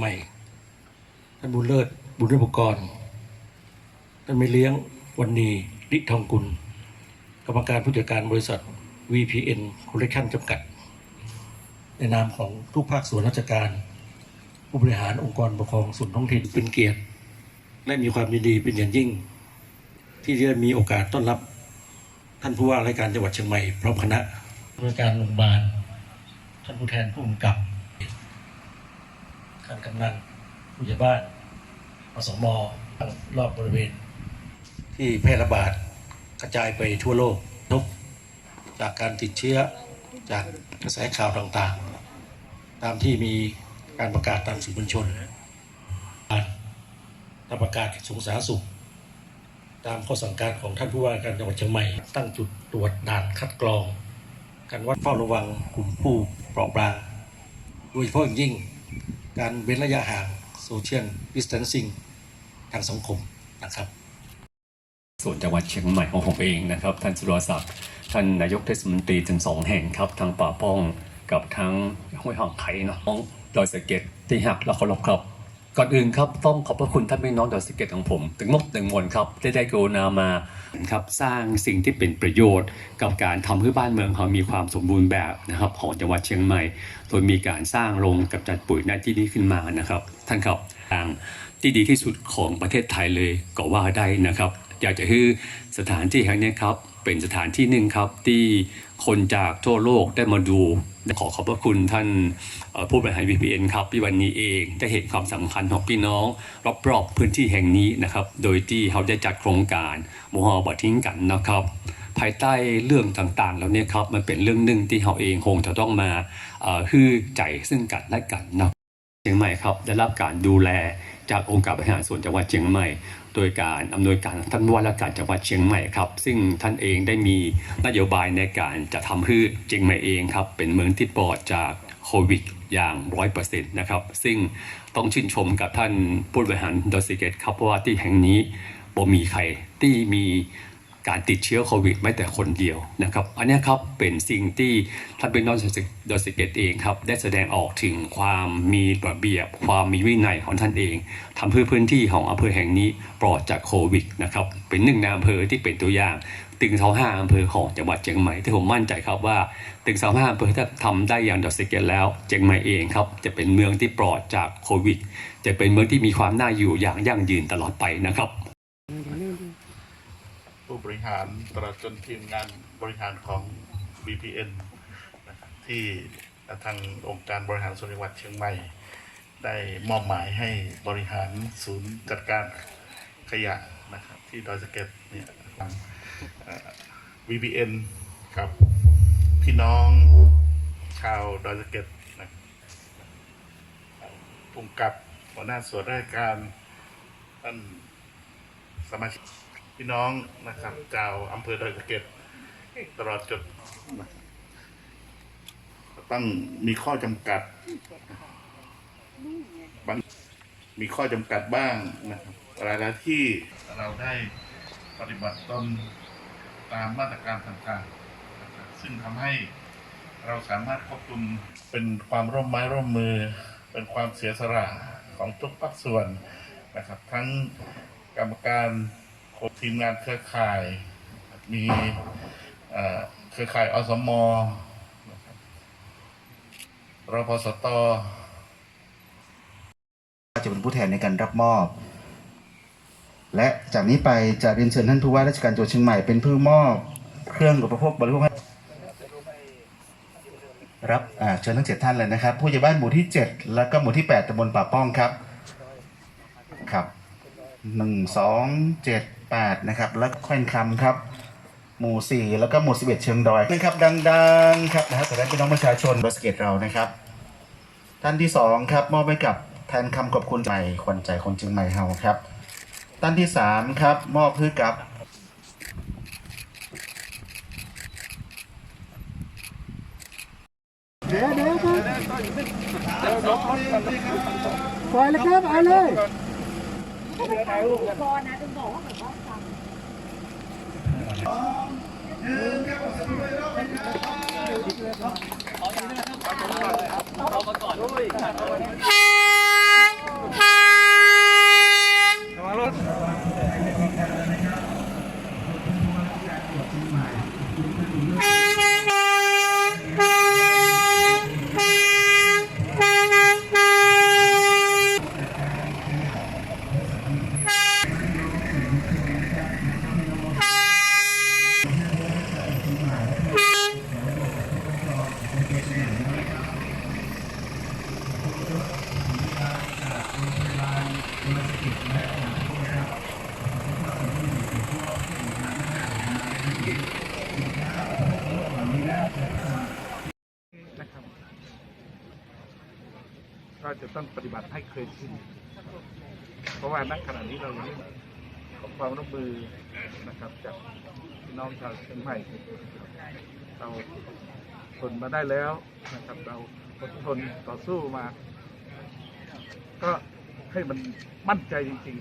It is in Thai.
ใหม่ท่านบุญเลิศบุญเลิศบุกรท่านไม่เลี้ยงวันนีลิทองกุล กรรมการผู้จัดการบริษัท VPN Collection จำกัด ในนามของทุกภาคส่วนราชการ ผู้บริหารองค์กรปกครองส่วนท้องถิ่นเป็นเกียรติ และมีความยินดีเป็นอย่างยิ่ง ที่ได้มีโอกาสต้อนรับ ท่านผู้ว่าราชการจังหวัดเชียงใหม่พร้อมคณะผู้ราชการโรงพยาบาลท่านผู้แทนผู้กำกับ ท่านกำนันผู้ใหญ่บ้านอสมรอบบริเวณ ที่แพร่ระบาดกระจายไปทั่วโลกนกจากการติดเชื้อจากกระแสข่าวต่างๆ ตามที่มีการประกาศตามสื่อมวลชนตามประกาศกระทรวงสารสุข ตามข้อสั่งการของท่านผู้ว่าการจังหวัดเชียงใหม่ ตั้งจุดตรวจด่านคัดกรอง การวัดเฝ้าระวังกลุ่มผู้เปราะบางโดยเฉพาะอย่างยิ่ง การเว้นระยะห่างโซเชียลดิสเทนซิ่งทางสังคมนะครับ ส่วนจังหวัดเชียงใหม่ของผมเองนะครับ ท่านสุรศักดิ์ท่านนายกเทศมนตรีถึงสองแห่งครับทั้งป่าป้องกับทั้งห้วยหองไข่เนาะน้องดอยสะเก็ดที่หักและเคารพครับ ก่อนอื่นครับต้องขอบพระคุณท่านพี่น้องดอยสเก็ดของผม ถึงมกถึงมวลครับได้ได้กรุณามาครับสร้างสิ่งที่เป็นประโยชน์ กับการทำให้บ้านเมืองเขามีความสมบูรณ์แบบนะครับของจังหวัดเชียงใหม่ โดยมีการสร้างโรงกำจัดปุ๋ยในที่นี้ขึ้นมานะครับ ท่านครับทางที่ดีที่สุดของประเทศไทยเลยก็ว่าได้นะครับ อยากจะให้สถานที่แห่งนี้ครับเป็นสถานที่หนึ่งครับที่ คนจากทั่วโลกได้มาดูขอขอบพระคุณท่านผู้บริหาร VPN ครับที่วันนี้เองได้เห็นความสำคัญของพี่น้อง รอบๆพื้นที่แห่งนี้นะครับ โดยที่เขาได้จัดโครงการโมฮอบอทิ้งกันนะครับ ภายใต้เรื่องต่างๆ แล้วเนี่ยครับมันเป็นเรื่องหนึ่งที่เขาเองคงจะต้องมาฮือใจซึ่งกันและกันนะเชียงใหม่ครับได้รับการดูแลจากองค์การบริหารส่วนจังหวัดเชียงใหม่ โดยการอำนวยการท่านว่าราชการจังหวัดเชียงใหม่ครับ ซึ่งท่านเองได้มีนโยบายในการจะทำให้เชียงใหม่เองครับ เป็นเมืองที่ปลอดจากโควิดอย่างร้อยเปอร์เซ็นต์นะครับ ซึ่งต้องชื่นชมกับท่านผู้บริหารดอสิเกตครับเพราะว่าที่แห่งนี้บ่มีใครที่มี การติดเชื้อโควิดไม่แต่คนเดียวนะครับ อันนี้ครับเป็นสิ่งที่ท่านเป็นนอสดอสเกตเองครับได้แสดงออกถึงความมีระเบียบ ความมีวินัยของท่านเองทำเพื่อพื้นที่ของอำเภอแห่งนี้ปลอดจากโควิดนะครับเป็นหนึ่งในอำเภอที่เป็นตัวอย่างตึงเสาห้าอำเภอของจังหวัดเชียงใหม่ที่ผมมั่นใจครับว่าตึงเสาห้าอำเภอถ้าทำได้อย่างดอสเกตแล้วเชียงใหม่เองครับจะเป็นเมืองที่ปลอดจากโควิด จะเป็นเมืองที่มีความน่าอยู่อย่างยั่งยืนตลอดไปนะครับ ผู้บริหารตลอดจนทีมงานบริหารของ BPN นะครับที่ทางองค์การบริหารส่วนจังหวัดเชียงใหม่ ได้มอบหมายให้บริหารศูนย์จัดการขยะนะครับที่ดอยสะเก็ดเนี่ยทาง VPN กับพี่น้องชาวดอยสะเก็ดนะครับภูมิกับหัวหน้าส่วนราชการท่านสมาชิก พี่น้องนะครับชาวอำเภอดอยสะเก็ดตลอดจนต้องมีข้อจำกัดบางมีข้อจำกัดบ้างนะครับหลายๆที่เราได้ปฏิบัติตนตามมาตรการต่างๆ ซึ่งทำให้เราสามารถควบคุมเป็นความร่วมไม้ร่วมมือ เป็นความเสียสละของทุกภาคส่วนนะครับ ทั้งกรรมการ ทีมงานเครือข่าย มีเครือข่ายอสมรรพสตจะเป็นผู้แทนในการรับมอบ และจากนี้ไปจะเรียนเชิญท่านผู้ว่าราชการจังหวัดเชียงใหม่เป็นผู้มอบเครื่องอุปโภคบริโภคให้รับเชิญทั้งเจ็ดท่านเลยนะครับ ผู้ใหญ่บ้านหมู่ที่เจ็ดแล้วก็หมู่ที่แปดตำบลป่าป้องครับ ครับหนึ่งสองเจ็ด แปดนะครับ แล้วแควนคำครับ หมู่สี่แล้วก็หมู่สิบเอ็ดเชียงดอยนะครับ ดังๆ ครับนะครับแต่ได้พี่น้องประชาชนบสเกตเรานะครับ ท่านที่สองครับ มอบให้กับแทนคำขอบคุณใจขวัญใจคนเชียงใหม่เฮาครับ ท่านที่สามครับ มอบให้กับเดี๋ยวเดี๋ยวครับปล่อยเลยครับเอาเลย เก็จะต้องปฏิบัติให้เคยชินเพราะว่านักขณะนี้เรายังขอความร่วมมือนะครับจากน้องชาวเชียงใหม่ เราทนมาได้แล้วนะครับ เราทนต่อสู้มา ก็ ให้มันมั่นใจจริง